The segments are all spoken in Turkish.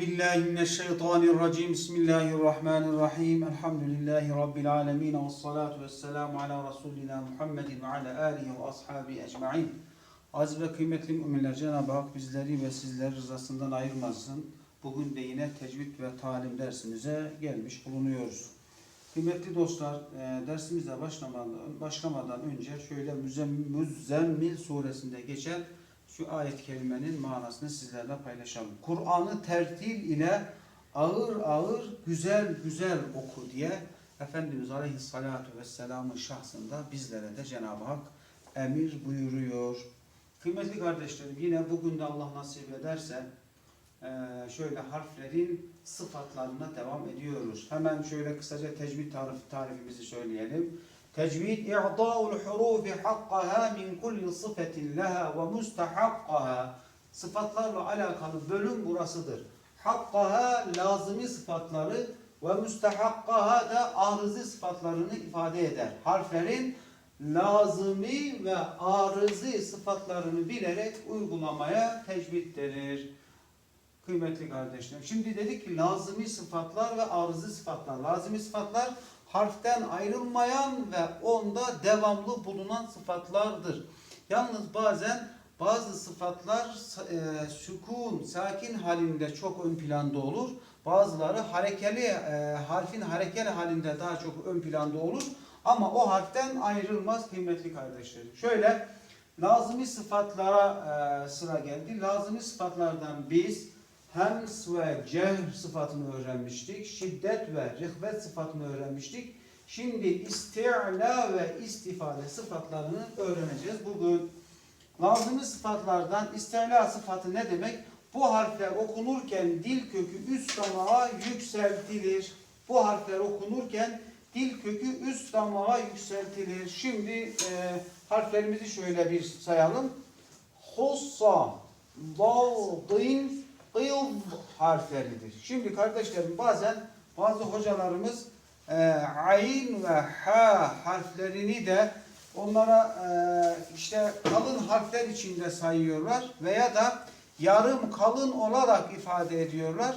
billahi mineşşeytanirracim. Bismillahirrahmanirrahim. Elhamdülillahi rabbil alamin ve salatu vesselamu ala resulina Muhammedin ve ala alihi ve ashabi ecmaîn. Aziz ve kıymetli müminler Cenab-ı Hak bizleri ve sizleri rızasından ayırmasın. Bugün de yine tecvid ve talim dersimize gelmiş bulunuyoruz. Kıymetli dostlar, e, dersimize başlamadan, başlamadan önce şöyle Müzzemmil suresinde geçen şu ayet kelimenin manasını sizlerle paylaşalım. Kur'an'ı tertil ile ağır ağır güzel güzel oku diye Efendimiz Aleyhisselatü Vesselam'ın şahsında bizlere de Cenab-ı Hak emir buyuruyor. Kıymetli kardeşlerim yine bugün de Allah nasip ederse eee, şöyle harflerin sıfatlarına devam ediyoruz. Hemen şöyle kısaca tecvid tarif, tarifimizi söyleyelim. Tecvid i'ta'ul hurufi hakkaha min kulli sıfetin leha ve mustahakkaha. Sıfatlarla alakalı bölüm burasıdır. Hakkaha lazımi sıfatları ve müstehakkaha da arızı sıfatlarını ifade eder. Harflerin lazımi ve arızı sıfatlarını bilerek uygulamaya tecvid denir. Kıymetli kardeşlerim. Şimdi dedik ki lazımi sıfatlar ve arızı sıfatlar. Lazımi sıfatlar harften ayrılmayan ve onda devamlı bulunan sıfatlardır. Yalnız bazen bazı sıfatlar e, sükun, sakin halinde çok ön planda olur. Bazıları harekeli, e, harfin harekeli halinde daha çok ön planda olur. Ama o harften ayrılmaz kıymetli kardeşlerim. Şöyle lazımi sıfatlara e, sıra geldi. Lazımi sıfatlardan biz hems ve cehr sıfatını öğrenmiştik. Şiddet ve rihvet sıfatını öğrenmiştik. Şimdi isti'la ve istifade sıfatlarını öğreneceğiz. Bugün lazımi sıfatlardan isti'la sıfatı ne demek? Bu harfler okunurken dil kökü üst damağa yükseltilir. Bu harfler okunurken dil kökü üst damağa yükseltilir. Şimdi e, harflerimizi şöyle bir sayalım. Hussa, dağdin, gıyıl harfleridir. Şimdi kardeşlerim bazen bazı hocalarımız e, ayn ve ha harflerini de onlara e, işte kalın harfler içinde sayıyorlar veya da yarım kalın olarak ifade ediyorlar.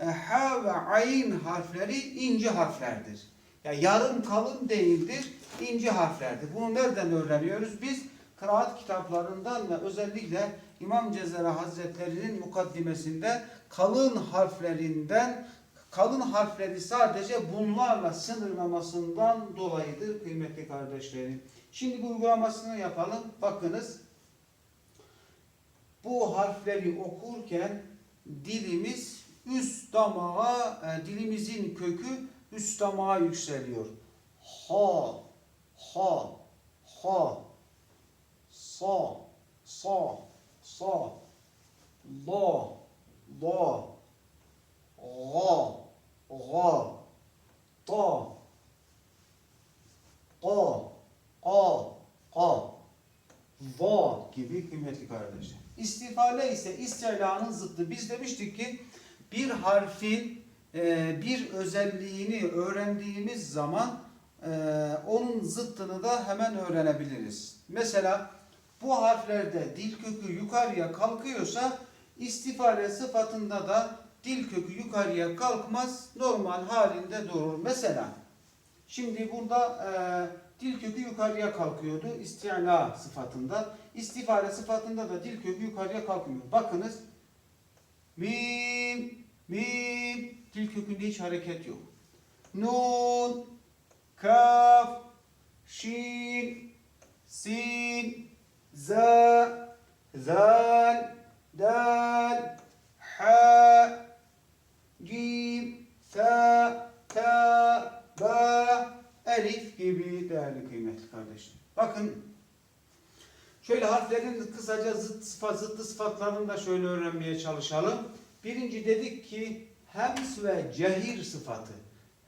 E, ha ve ayn harfleri ince harflerdir. Ya yarım kalın değildir, ince harflerdir. Bunu nereden öğreniyoruz? Biz kıraat kitaplarından ve özellikle İmam Cezere Hazretleri'nin mukaddimesinde kalın harflerinden kalın harfleri sadece bunlarla sınırlamasından dolayıdır kıymetli kardeşlerim. Şimdi bu uygulamasını yapalım. Bakınız. Bu harfleri okurken dilimiz üst damağa, e, dilimizin kökü üst damağa yükseliyor. Ha, ha, ha, sa, sa, sa, la, la, ga, ga, ta, ka, ka, ka, va gibi kıymetli kardeşler. İstifale ise istilanın zıttı. Biz demiştik ki bir harfin e, bir özelliğini öğrendiğimiz zaman e, onun zıttını da hemen öğrenebiliriz. Mesela bu harflerde dil kökü yukarıya kalkıyorsa istifale sıfatında da dil kökü yukarıya kalkmaz, normal halinde durur. Mesela şimdi burada e, dil kökü yukarıya kalkıyordu isti'la sıfatında. İstifale sıfatında da dil kökü yukarıya kalkmıyor. Bakınız mim, mim, dil kökünde hiç hareket yok. Nun, kaf, şin, sin, za, zal, dal, ha, cim, sa, ta, ba, elif gibi değerli kıymetli kardeşler. Bakın şöyle harflerin kısaca zıt sıfat, zıttı sıfatlarını da şöyle öğrenmeye çalışalım. Birinci dedik ki hems ve cehir sıfatı.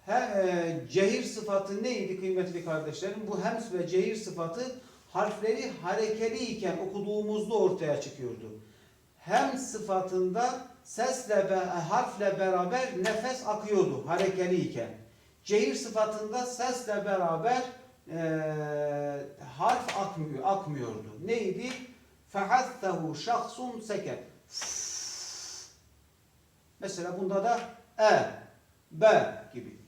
He, e, cehir sıfatı neydi kıymetli kardeşlerim? Bu hems ve cehir sıfatı harfleri harekeli iken okuduğumuzda ortaya çıkıyordu. Hem sıfatında sesle ve harfle beraber nefes akıyordu harekeli iken. Cehir sıfatında sesle beraber e, harf akmıyor, akmıyordu. Neydi? فَحَثَّهُ şahsun seket. Mesela bunda da e, b gibi.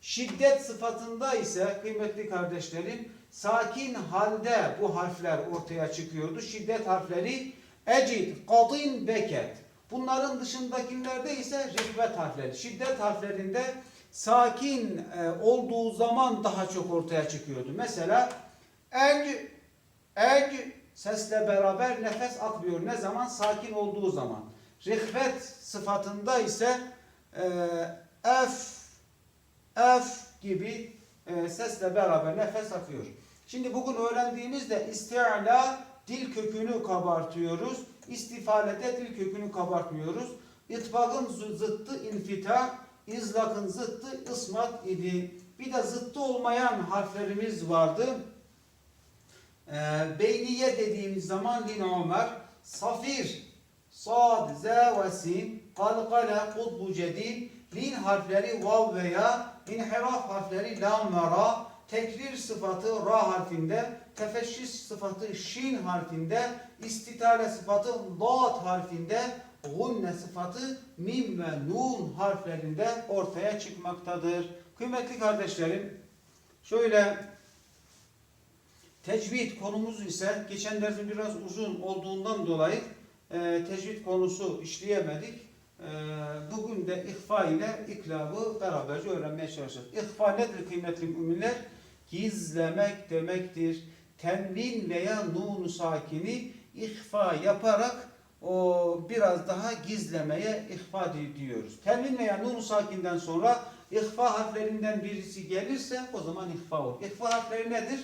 Şiddet sıfatında ise kıymetli kardeşlerim sakin halde bu harfler ortaya çıkıyordu. Şiddet harfleri ecid, kadın, beket. Bunların dışındakilerde ise rihvet harfleri. Şiddet harflerinde sakin e, olduğu zaman daha çok ortaya çıkıyordu. Mesela ec, ec sesle beraber nefes akmıyor. Ne zaman? Sakin olduğu zaman. Rihvet sıfatında ise e, ef, ef gibi e, sesle beraber nefes akıyor. Şimdi bugün öğrendiğimizde isti'la dil kökünü kabartıyoruz. İstifalede dil kökünü kabartmıyoruz. İtbakın zı- zıttı infita, izlakın zıttı ısmat idi. Bir de zıttı olmayan harflerimiz vardı. Ee, beyniye dediğimiz zaman lin Ömer, safir, sad, z ve sin, kalkale, kutbu cedid, lin harfleri vav veya inhiraf harfleri lam ve ra, tekrir sıfatı ra harfinde, tefeşşis sıfatı şin harfinde, istitale sıfatı lat harfinde, gunne sıfatı mim ve nun harflerinde ortaya çıkmaktadır. Kıymetli kardeşlerim, şöyle Tecvid konumuz ise geçen dersin biraz uzun olduğundan dolayı e, tecvid konusu işleyemedik. E, bugün de ihfa ile iklabı beraberce öğrenmeye çalışacağız. İhfa nedir kıymetli müminler? gizlemek demektir. Tenvin veya nun sakini ihfa yaparak o biraz daha gizlemeye ihfa diyoruz. Tenvin veya nun sakinden sonra ihfa harflerinden birisi gelirse o zaman ihfa olur. İhfa harfleri nedir?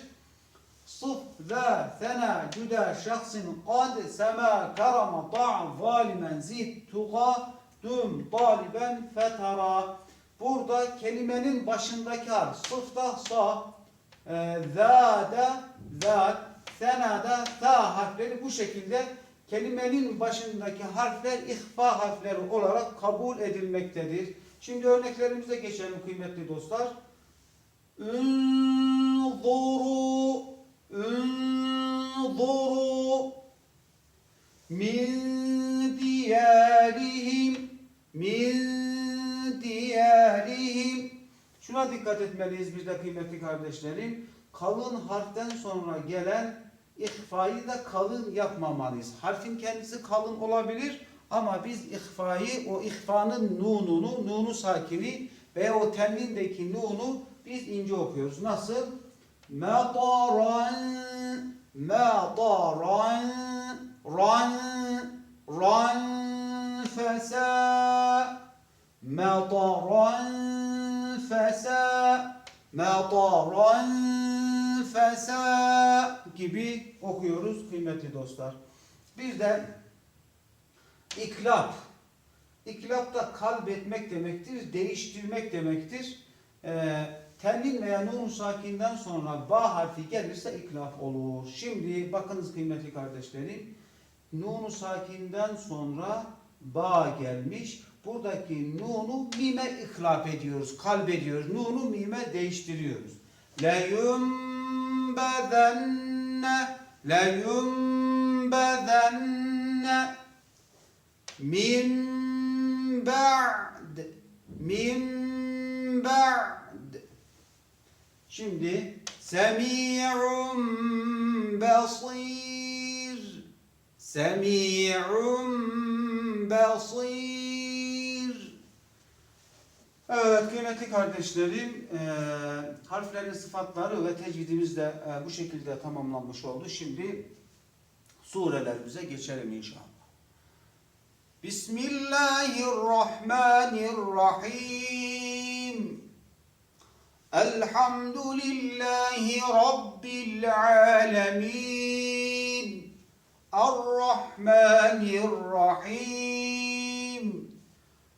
Suf, la, sena, cüda, şahsin, ad, sema, karama, da, valimen, zid, tuga, düm, taliben, fetara. Burada kelimenin başındaki harf. Sufta, sa, ee, e, zâda zat, senada ta harfleri bu şekilde kelimenin başındaki harfler ihfa harfleri olarak kabul edilmektedir. Şimdi örneklerimize geçelim kıymetli dostlar. Ünzuru Ünzuru Min diyarihim Min Şuna dikkat etmeliyiz biz de kıymetli kardeşlerim. Kalın harften sonra gelen ihfayı da kalın yapmamalıyız. Harfin kendisi kalın olabilir ama biz ihfayı, o ihfanın nununu, nunu sakini veya o tenvindeki nunu biz ince okuyoruz. Nasıl? Mataran, mataran, ran, ran, fesa, mataran, fesa, mataran, fesa gibi okuyoruz kıymetli dostlar. Bir de iklap. İklap da kalbetmek demektir, değiştirmek demektir. Ee, tenvin veya nun sakinden sonra ba harfi gelirse iklap olur. Şimdi bakınız kıymetli kardeşlerim. Nun sakinden sonra ba gelmiş. Buradaki nunu mime iklap ediyoruz, kalbediyoruz. Nunu mime değiştiriyoruz. Leyumbedenne leyumbedenne min ba'd min ba'd Şimdi semi'un basir semi'un basir Evet kıymetli kardeşlerim e, harflerin sıfatları ve tecvidimiz de e, bu şekilde tamamlanmış oldu. Şimdi surelerimize geçelim inşallah. Bismillahirrahmanirrahim. Elhamdülillahi Rabbil alemin. Errahmanirrahim.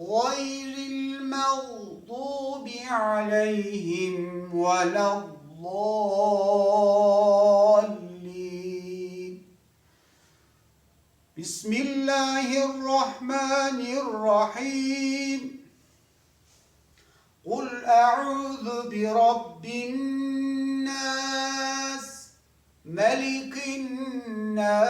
غير المغضوب عليهم ولا الضالين. بسم الله الرحمن الرحيم. قل أعوذ برب الناس ملك الناس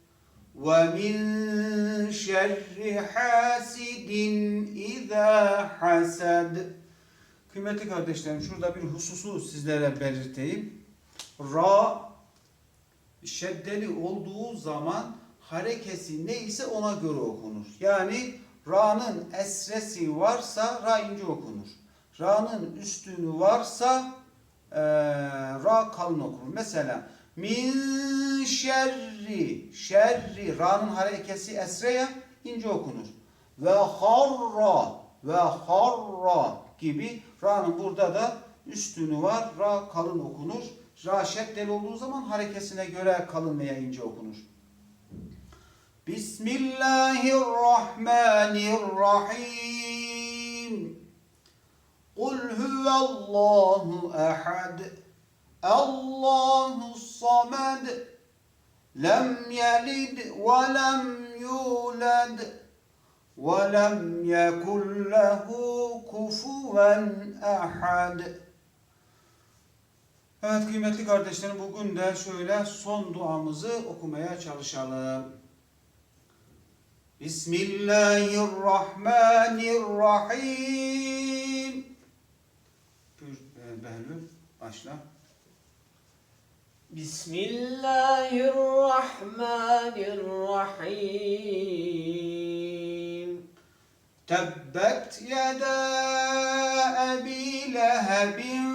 ومن شر حاسد إذا حسد Kıymetli kardeşlerim şurada bir hususu sizlere belirteyim. Ra şeddeli olduğu zaman harekesi neyse ona göre okunur. Yani ra'nın esresi varsa ra ince okunur. Ra'nın üstünü varsa eee ra kalın okunur. Mesela min şerri şerri ra'nın harekesi esreye ince okunur. Ve harra ve harra gibi ra'nın burada da üstünü var. Ra kalın okunur. Ra şeddeli olduğu zaman harekesine göre kalın veya ince okunur. Bismillahirrahmanirrahim. Kul huvallahu ehad. Allahu samed. Lem yelid ve lem yulad. Ve lem yekun lehu kufuven ehad. Evet kıymetli kardeşlerim bugün de şöyle son duamızı okumaya çalışalım. Bismillahirrahmanirrahim. Buyur e, Behlül başla. بسم الله الرحمن الرحيم yeda ebi lehebin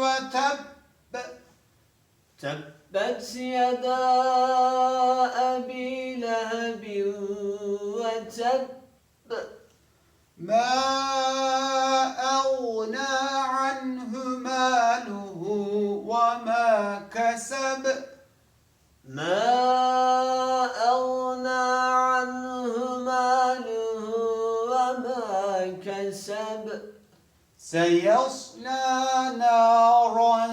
ve tebbe. تبت يدا أبي لهب وتب ما أغنى كسب. ما أغنى عنه ماله وما كسب. سيصلى نارا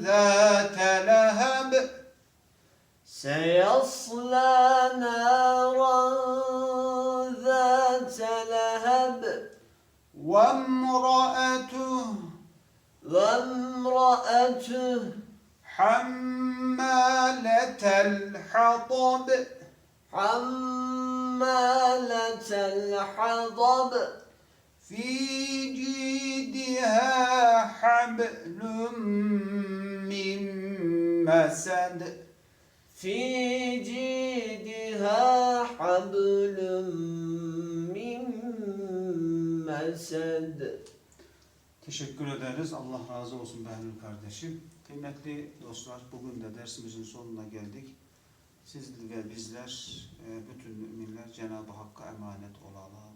ذات لهب. سيصلى نارا ذات لهب. وامرأته وامرأته hammaletel hatab hammaletel hatab fi cidiha hablum min mesed fi cidiha hablum min mesed Teşekkür ederiz. Allah razı olsun Behlül kardeşim. Kıymetli dostlar, bugün de dersimizin sonuna geldik. Siz ve bizler, e, bütün müminler Cenab-ı Hakk'a emanet olalım.